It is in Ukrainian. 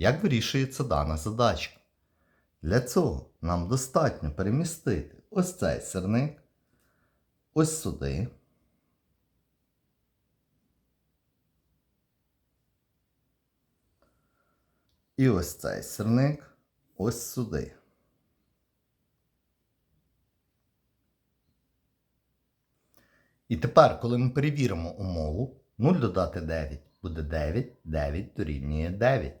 Як вирішується дана задачка? Для цього нам достатньо перемістити ось цей сирник, ось сюди. І ось цей сирник ось сюди. І тепер, коли ми перевіримо умову, 0 додати 9 буде 9, 9 дорівнює 9.